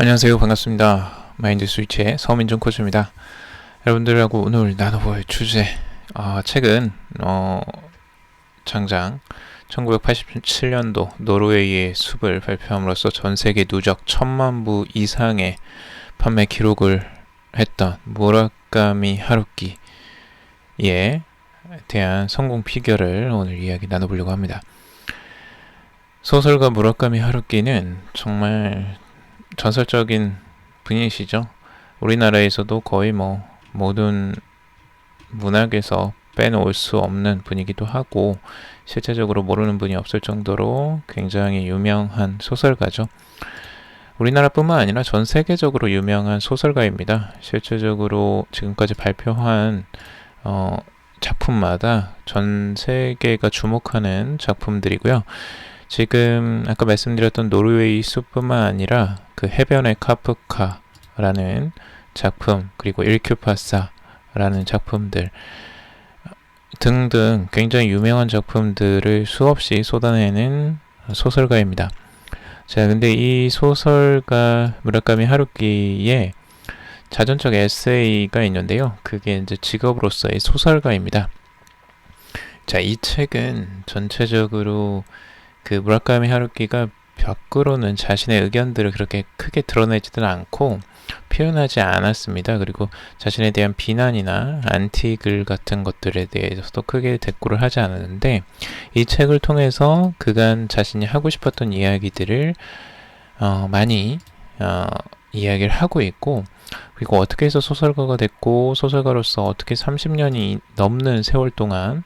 안녕하세요. 반갑습니다. 마인드 스위치의 서민준 코치입니다. 여러분들하고 오늘 나눠볼 주제, 어, 책은 어, 장장 1987년도 노르웨이의 숲을 발표함으로써 전 세계 누적 천만 부 이상의 판매 기록을 했던 무라카미 하루키에 대한 성공 비결을 오늘 이야기 나눠보려고 합니다. 소설가 무라카미 하루키는 정말 전설적인 분이시죠. 우리나라에서도 거의 뭐 모든 문학에서 빼놓을 수 없는 분이기도 하고 실제적으로 모르는 분이 없을 정도로 굉장히 유명한 소설가죠. 우리나라뿐만 아니라 전 세계적으로 유명한 소설가입니다. 실제적으로 지금까지 발표한 어, 작품마다 전 세계가 주목하는 작품들이고요. 지금 아까 말씀드렸던 노르웨이 숲뿐만 아니라 그 해변의 카프카라는 작품 그리고 일큐파사라는 작품들 등등 굉장히 유명한 작품들을 수없이 쏟아내는 소설가입니다. 자, 근데 이 소설가 무라카미 하루키의 자전적 에세이가 있는데요. 그게 이제 직업으로서의 소설가입니다. 자, 이 책은 전체적으로 그 무라카미 하루키가 밖으로는 자신의 의견들을 그렇게 크게 드러내지는 않고 표현하지 않았습니다. 그리고 자신에 대한 비난이나 안티글 같은 것들에 대해서도 크게 대꾸를 하지 않았는데 이 책을 통해서 그간 자신이 하고 싶었던 이야기들을 어, 많이 어, 이야기를 하고 있고 그리고 어떻게 해서 소설가가 됐고 소설가로서 어떻게 30년이 넘는 세월 동안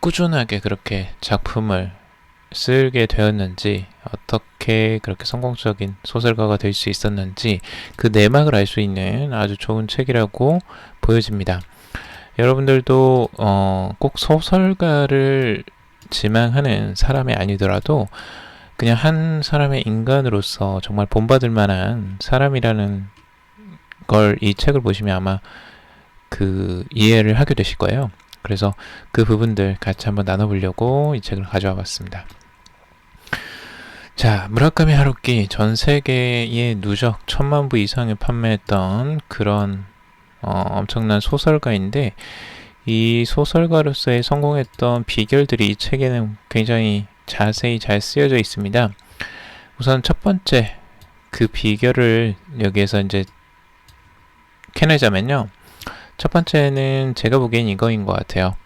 꾸준하게 그렇게 작품을 쓰게 되었는지 어떻게 그렇게 성공적인 소설가가 될 수 있었는지 그 내막을 알 수 있는 아주 좋은 책이라고 보여집니다. 여러분들도 어, 꼭 소설가를 지망하는 사람이 아니더라도 그냥 한 사람의 인간으로서 정말 본받을 만한 사람이라는 걸 이 책을 보시면 아마 그 이해를 하게 되실 거예요. 그래서 그 부분들 같이 한번 나눠보려고 이 책을 가져와 봤습니다. 자, 무라카미 하루키 전 세계에 누적 천만 부 이상을 판매했던 그런 어, 엄청난 소설가인데 이 소설가로서의 성공했던 비결들이 이 책에는 굉장히 자세히 잘 쓰여져 있습니다. 우선 첫 번째 그 비결을 여기에서 이제 캐내자면요. 첫 번째는 제가 보기엔 이거인 것 같아요.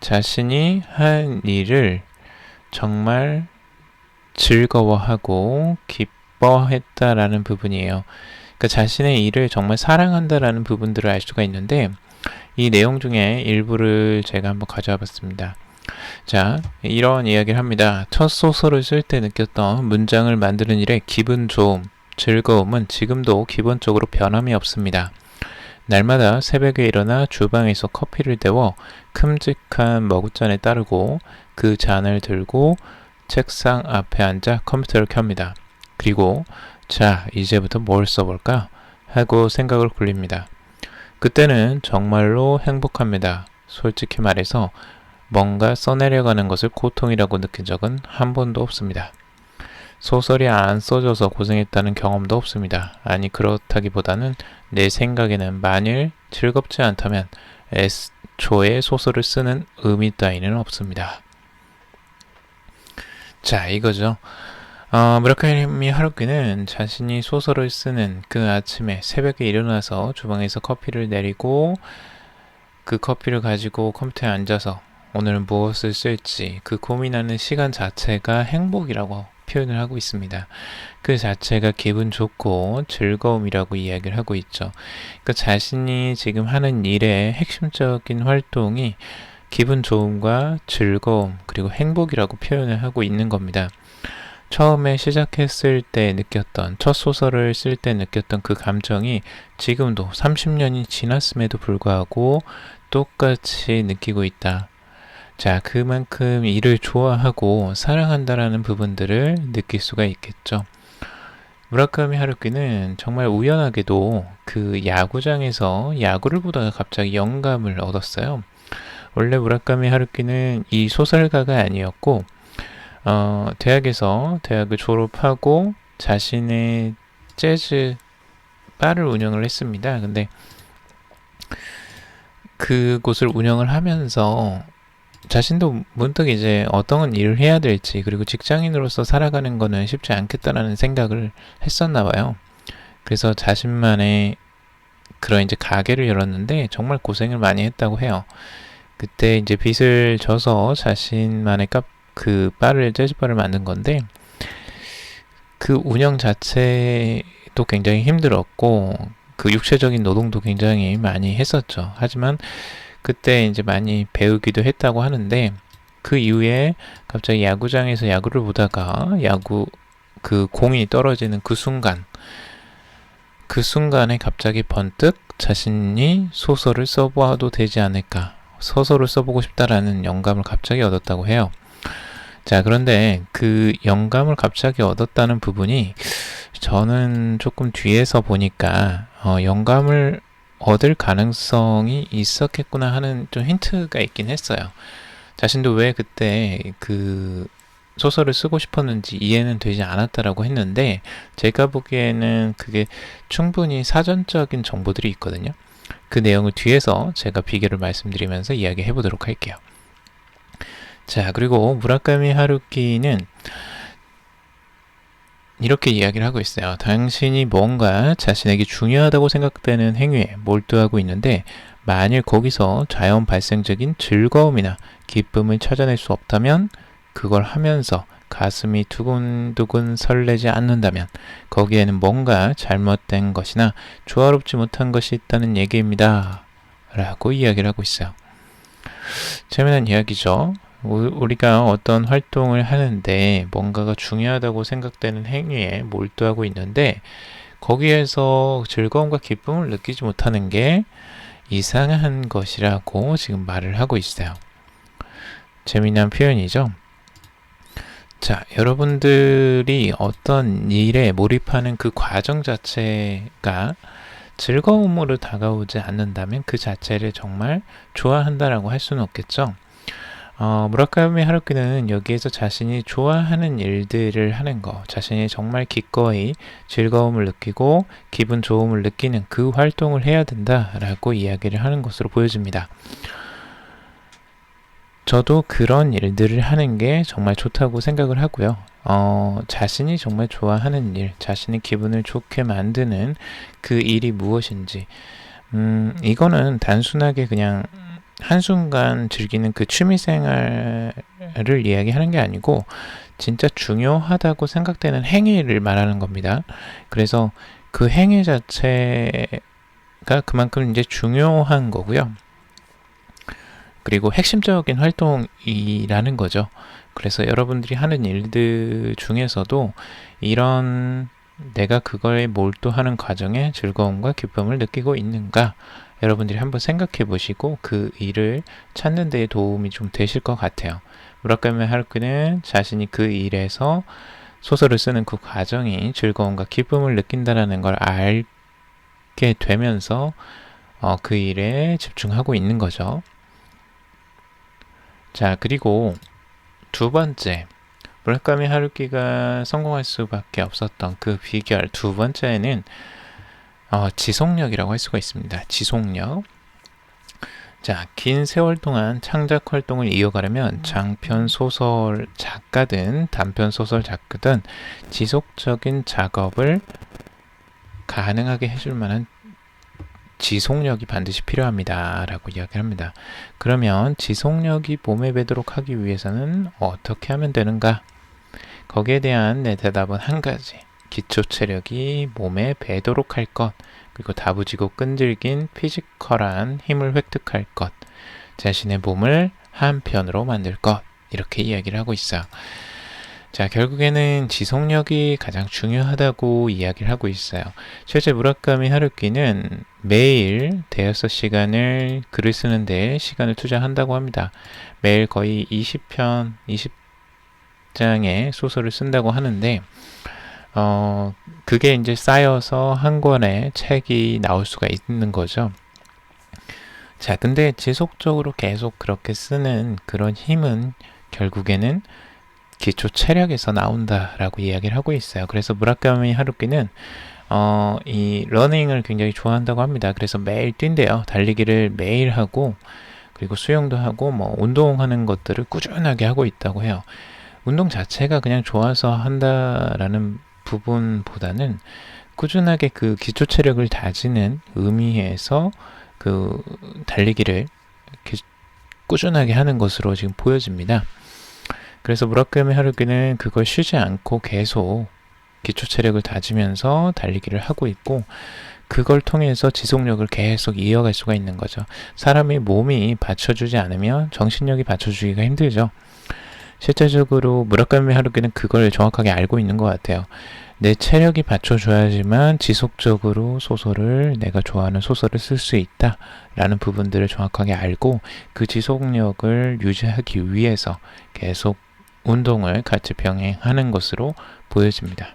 자신이 한 일을 정말 즐거워하고 기뻐했다라는 부분이에요. 그러니까 자신의 일을 정말 사랑한다라는 부분들을 알 수가 있는데 이 내용 중에 일부를 제가 한번 가져와 봤습니다. 자, 이런 이야기를 합니다. 첫 소설을 쓸 때 느꼈던 문장을 만드는 일에 기분 좋음, 즐거움은 지금도 기본적으로 변함이 없습니다. 날마다 새벽에 일어나 주방에서 커피를 데워 큼직한 머구잔에 따르고 그 잔을 들고 책상 앞에 앉아 컴퓨터를 켭니다. 그리고 자, 이제부터 뭘 써볼까? 하고 생각을 굴립니다. 그때는 정말로 행복합니다. 솔직히 말해서 뭔가 써내려가는 것을 고통이라고 느낀 적은 한 번도 없습니다. 소설이 안 써져서 고생했다는 경험도 없습니다. 아니, 그렇다기보다는 내 생각에는 만일 즐겁지 않다면 애초에 소설을 쓰는 의미 따위는 없습니다. 자, 이거죠. 어, 무라카미 하루키는 자신이 소설을 쓰는 그 아침에 새벽에 일어나서 주방에서 커피를 내리고 그 커피를 가지고 컴퓨터에 앉아서 오늘은 무엇을 쓸지 그 고민하는 시간 자체가 행복이라고 표현을 하고 있습니다. 그 자체가 기분 좋고 즐거움이라고 이야기를 하고 있죠. 그 자신이 지금 하는 일의 핵심적인 활동이 기분 좋음과 즐거움 그리고 행복이라고 표현을 하고 있는 겁니다. 처음에 시작했을 때 느꼈던 첫 소설을 쓸 때 느꼈던 그 감정이 지금도 30년이 지났음에도 불구하고 똑같이 느끼고 있다. 자, 그만큼 일을 좋아하고 사랑한다라는 부분들을 느낄 수가 있겠죠. 무라카미 하루키는 정말 우연하게도 그 야구장에서 야구를 보다가 갑자기 영감을 얻었어요. 원래 무라카미 하루키는 이 소설가가 아니었고 어, 대학에서 대학을 졸업하고 자신의 재즈 바를 운영을 했습니다. 근데 그곳을 운영을 하면서 자신도 문득 이제 어떤 일을 해야 될지 그리고 직장인으로서 살아가는 거는 쉽지 않겠다라는 생각을 했었나 봐요. 그래서 자신만의 그런 이제 가게를 열었는데 정말 고생을 많이 했다고 해요. 그때 이제 빚을 져서 자신만의 카, 그 바를 재즈바를 만든 건데 그 운영 자체도 굉장히 힘들었고 그 육체적인 노동도 굉장히 많이 했었죠. 하지만 그때 이제 많이 배우기도 했다고 하는데 그 이후에 갑자기 야구장에서 야구를 보다가 야구 그 공이 떨어지는 그 순간 그 순간에 갑자기 번뜩 자신이 소설을 써보아도 되지 않을까 소설을 써보고 싶다라는 영감을 갑자기 얻었다고 해요. 자, 그런데 그 영감을 갑자기 얻었다는 부분이 저는 조금 뒤에서 보니까 어, 영감을 얻을 가능성이 있었겠구나 하는 좀 힌트가 있긴 했어요. 자신도 왜 그때 그 소설을 쓰고 싶었는지 이해는 되지 않았다라고 했는데 제가 보기에는 그게 충분히 사전적인 정보들이 있거든요. 그 내용을 뒤에서 제가 비교를 말씀드리면서 이야기해 보도록 할게요. 자, 그리고 무라카미 하루키는 이렇게 이야기를 하고 있어요. 당신이 뭔가 자신에게 중요하다고 생각되는 행위에 몰두하고 있는데 만일 거기서 자연 발생적인 즐거움이나 기쁨을 찾아낼 수 없다면 그걸 하면서 가슴이 두근두근 설레지 않는다면 거기에는 뭔가 잘못된 것이나 조화롭지 못한 것이 있다는 얘기입니다. 라고 이야기를 하고 있어요. 재미난 이야기죠. 우리가 어떤 활동을 하는데 뭔가가 중요하다고 생각되는 행위에 몰두하고 있는데 거기에서 즐거움과 기쁨을 느끼지 못하는 게 이상한 것이라고 지금 말을 하고 있어요. 재미난 표현이죠. 자, 여러분들이 어떤 일에 몰입하는 그 과정 자체가 즐거움으로 다가오지 않는다면 그 자체를 정말 좋아한다라고 할 수는 없겠죠. 어, 무라카미 하루키는 여기에서 자신이 좋아하는 일들을 하는 거, 자신이 정말 기꺼이 즐거움을 느끼고 기분 좋음을 느끼는 그 활동을 해야 된다라고 이야기를 하는 것으로 보여집니다. 저도 그런 일들을 하는 게 정말 좋다고 생각을 하고요. 어, 자신이 정말 좋아하는 일, 자신의 기분을 좋게 만드는 그 일이 무엇인지, 음, 이거는 단순하게 그냥 한순간 즐기는 그 취미생활을 이야기하는 게 아니고 진짜 중요하다고 생각되는 행위를 말하는 겁니다. 그래서 그 행위 자체가 그만큼 이제 중요한 거고요. 그리고 핵심적인 활동이라는 거죠. 그래서 여러분들이 하는 일들 중에서도 이런 내가 그거에 몰두하는 과정에 즐거움과 기쁨을 느끼고 있는가 여러분들이 한번 생각해 보시고 그 일을 찾는 데 도움이 좀 되실 것 같아요. 무라카미 하루키는 자신이 그 일에서 소설을 쓰는 그 과정이 즐거움과 기쁨을 느낀다라는 걸 알게 되면서 어, 그 일에 집중하고 있는 거죠. 자, 그리고 두 번째, 무라카미 하루키가 성공할 수밖에 없었던 그 비결 두 번째는 어, 지속력이라고 할 수가 있습니다. 지속력. 자, 긴 세월 동안 창작 활동을 이어가려면 장편 소설 작가든 단편 소설 작가든 지속적인 작업을 가능하게 해줄 만한 지속력이 반드시 필요합니다. 라고 이야기합니다. 그러면 지속력이 몸에 배도록 하기 위해서는 어떻게 하면 되는가? 거기에 대한 내 대답은 한 가지. 기초 체력이 몸에 배도록 할 것, 그리고 다부지고 끈질긴 피지컬한 힘을 획득할 것, 자신의 몸을 한편으로 만들 것, 이렇게 이야기를 하고 있어요. 자, 결국에는 지속력이 가장 중요하다고 이야기를 하고 있어요. 실제 무라카미 하루키는 매일 대여섯 시간을 글을 쓰는데 시간을 투자한다고 합니다. 매일 거의 20편, 20장의 소설을 쓴다고 하는데, 어, 그게 이제 쌓여서 한 권의 책이 나올 수가 있는 거죠. 자, 근데 지속적으로 계속 그렇게 쓰는 그런 힘은 결국에는 기초 체력에서 나온다라고 이야기를 하고 있어요. 그래서 무라카미 하루키는 어, 이 러닝을 굉장히 좋아한다고 합니다. 그래서 매일 뛴대요. 달리기를 매일 하고 그리고 수영도 하고 뭐 운동하는 것들을 꾸준하게 하고 있다고 해요. 운동 자체가 그냥 좋아서 한다라는 부분보다는 꾸준하게 그 기초 체력을 다지는 의미에서 그 달리기를 꾸준하게 하는 것으로 지금 보여집니다. 그래서 무라카미 하루키는 그걸 쉬지 않고 계속 기초 체력을 다지면서 달리기를 하고 있고 그걸 통해서 지속력을 계속 이어갈 수가 있는 거죠. 사람의 몸이 받쳐주지 않으면 정신력이 받쳐주기가 힘들죠. 실제적으로 무라카미 하루키는 그걸 정확하게 알고 있는 것 같아요. 내 체력이 받쳐줘야지만 지속적으로 소설을 내가 좋아하는 소설을 쓸 수 있다 라는 부분들을 정확하게 알고 그 지속력을 유지하기 위해서 계속 운동을 같이 병행하는 것으로 보여집니다.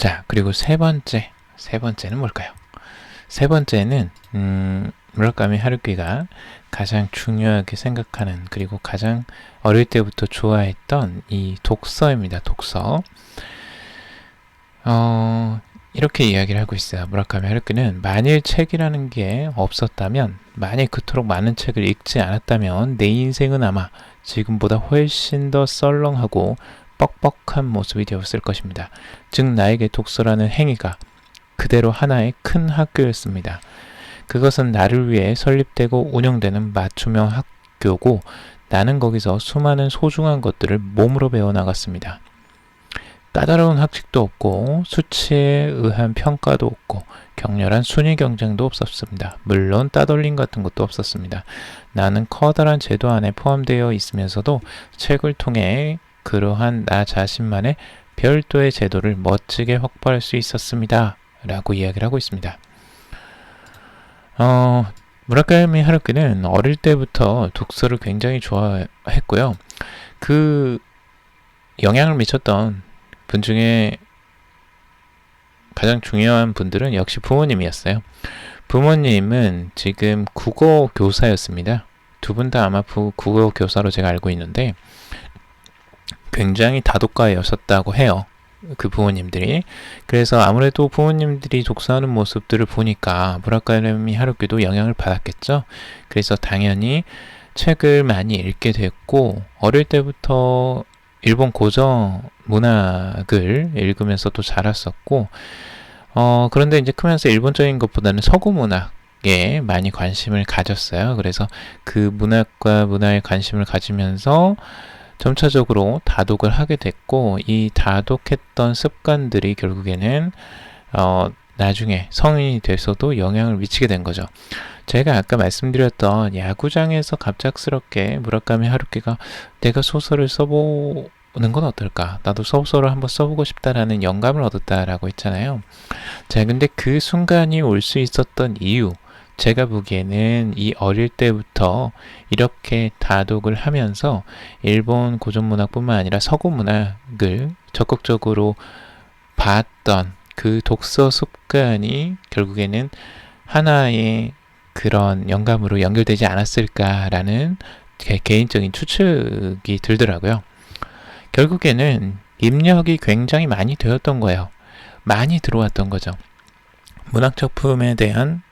자, 그리고 세 번째, 세 번째는 뭘까요? 세 번째는 음, 무라카미 하루키가 가장 중요하게 생각하는 그리고 가장 어릴 때부터 좋아했던 이 독서입니다. 독서. 어, 이렇게 이야기를 하고 있어요. 무라카미 하루키는 만일 책이라는 게 없었다면, 만일 그토록 많은 책을 읽지 않았다면 내 인생은 아마 지금보다 훨씬 더 썰렁하고 뻑뻑한 모습이 되었을 것입니다. 즉 나에게 독서라는 행위가 그대로 하나의 큰 학교였습니다. 그것은 나를 위해 설립되고 운영되는 맞춤형 학교고 나는 거기서 수많은 소중한 것들을 몸으로 배워나갔습니다. 까다로운 학칙도 없고 수치에 의한 평가도 없고 격렬한 순위 경쟁도 없었습니다. 물론 따돌림 같은 것도 없었습니다. 나는 커다란 제도 안에 포함되어 있으면서도 책을 통해 그러한 나 자신만의 별도의 제도를 멋지게 확보할 수 있었습니다. 라고 이야기를 하고 있습니다. 어, 무라카미 하루키는 어릴 때부터 독서를 굉장히 좋아했고요. 그 영향을 미쳤던 분 중에 가장 중요한 분들은 역시 부모님이었어요. 부모님은 지금 국어 교사였습니다. 두 분 다 아마 부, 국어 교사로 제가 알고 있는데 굉장히 다독가였었다고 해요. 그 부모님들이 그래서 아무래도 부모님들이 독서하는 모습들을 보니까 무라카미 하루키도 영향을 받았겠죠. 그래서 당연히 책을 많이 읽게 됐고 어릴 때부터 일본 고전 문학을 읽으면서 또 자랐었고 어 그런데 이제 크면서 일본적인 것보다는 서구 문학에 많이 관심을 가졌어요. 그래서 그 문학과 문화에 관심을 가지면서 점차적으로 다독을 하게 됐고 이 다독했던 습관들이 결국에는 어, 나중에 성인이 돼서도 영향을 미치게 된 거죠. 제가 아까 말씀드렸던 야구장에서 갑작스럽게 무라카미 하루키가 내가 소설을 써보는 건 어떨까? 나도 소설을 한번 써보고 싶다라는 영감을 얻었다라고 했잖아요. 자, 근데 그 순간이 올 수 있었던 이유, 제가 보기에는 이 어릴 때부터 이렇게 다독을 하면서 일본 고전 문학뿐만 아니라 서구 문학을 적극적으로 봤던 그 독서 습관이 결국에는 하나의 그런 영감으로 연결되지 않았을까라는 개, 개인적인 추측이 들더라고요. 결국에는 입력이 굉장히 많이 되었던 거예요. 많이 들어왔던 거죠. 문학 작품에 대한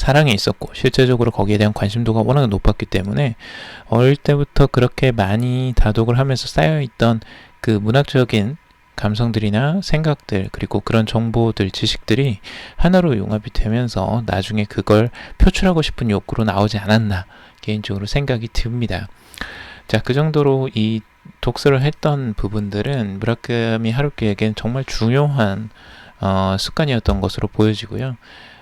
사랑이 있었고 실제적으로 거기에 대한 관심도가 워낙 높았기 때문에 어릴 때부터 그렇게 많이 다독을 하면서 쌓여있던 그 문학적인 감성들이나 생각들 그리고 그런 정보들 지식들이 하나로 융합이 되면서 나중에 그걸 표출하고 싶은 욕구로 나오지 않았나 개인적으로 생각이 듭니다. 자, 그 정도로 이 독서를 했던 부분들은 무라카미 하루키에겐 정말 중요한 어, 습관이었던 것으로 보여지고요.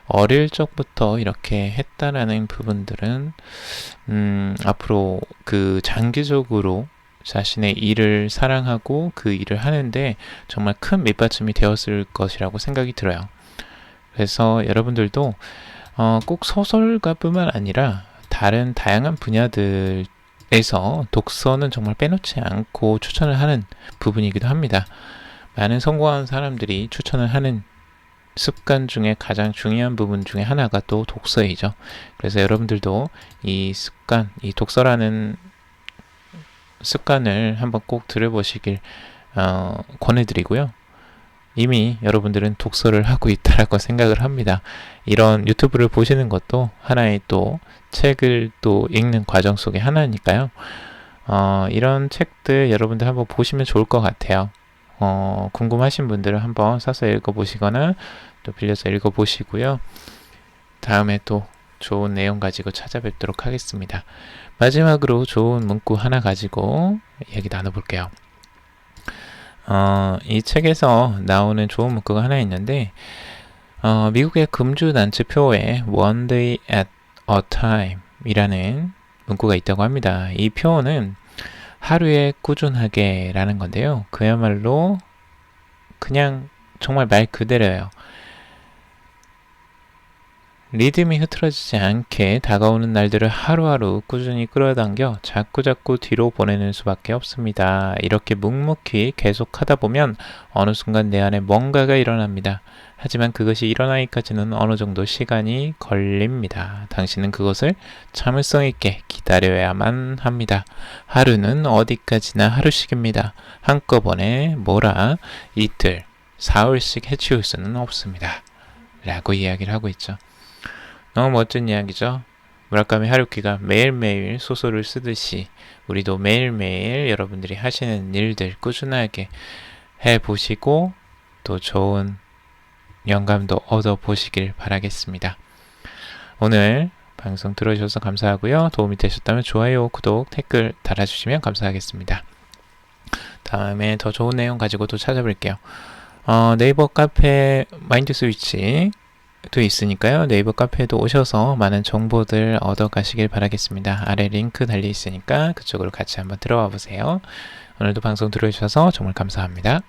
어릴 적부터 이렇게 했다라는 부분들은 음, 앞으로 그 장기적으로 자신의 일을 사랑하고 그 일을 하는데 정말 큰 밑받침이 되었을 것이라고 생각이 들어요. 그래서 여러분들도 어, 꼭 소설가뿐만 아니라 다른 다양한 분야들에서 독서는 정말 빼놓지 않고 추천을 하는 부분이기도 합니다. 많은 성공한 사람들이 추천을 하는 습관 중에 가장 중요한 부분 중에 하나가 또 독서이죠. 그래서 여러분들도 이 습관, 이 독서라는 습관을 한번 꼭 들여보시길 어, 권해드리고요. 이미 여러분들은 독서를 하고 있다라고 생각을 합니다. 이런 유튜브를 보시는 것도 하나의 또 책을 또 읽는 과정 속의 하나니까요. 어, 이런 책들 여러분들 한번 보시면 좋을 것 같아요. 어, 궁금하신 분들은 한번 사서 읽어보시거나 또 빌려서 읽어보시고요. 다음에 또 좋은 내용 가지고 찾아뵙도록 하겠습니다. 마지막으로 좋은 문구 하나 가지고 이야기 나눠볼게요. 어, 이 책에서 나오는 좋은 문구가 하나 있는데, 어, 미국의 금주 단체표에 One Day at a Time 이라는 문구가 있다고 합니다. 이 표어는 하루에 꾸준하게 라는 건데요. 그야말로 그냥 정말 말 그대로예요. 리듬이 흐트러지지 않게 다가오는 날들을 하루하루 꾸준히 끌어당겨 자꾸자꾸 뒤로 보내는 수밖에 없습니다. 이렇게 묵묵히 계속 하다 보면 어느 순간 내 안에 뭔가가 일어납니다. 하지만 그것이 일어나기까지는 어느 정도 시간이 걸립니다. 당신은 그것을 참을성 있게 기다려야만 합니다. 하루는 어디까지나 하루씩입니다. 한꺼번에 뭐라 이틀, 사흘씩 해치울 수는 없습니다. 라고 이야기를 하고 있죠. 너무 멋진 이야기죠. 무라카미 하루키가 매일매일 소설을 쓰듯이 우리도 매일매일 여러분들이 하시는 일들 꾸준하게 해보시고 또 좋은 영감도 얻어보시길 바라겠습니다. 오늘 방송 들어주셔서 감사하고요. 도움이 되셨다면 좋아요, 구독, 댓글 달아주시면 감사하겠습니다. 다음에 더 좋은 내용 가지고 또 찾아볼게요. 어, 네이버 카페 마인드 스위치 도 있으니까요. 네이버 카페에도 오셔서 많은 정보들 얻어 가시길 바라겠습니다. 아래 링크 달려 있으니까 그쪽으로 같이 한번 들어와 보세요. 오늘도 방송 들어주셔서 정말 감사합니다.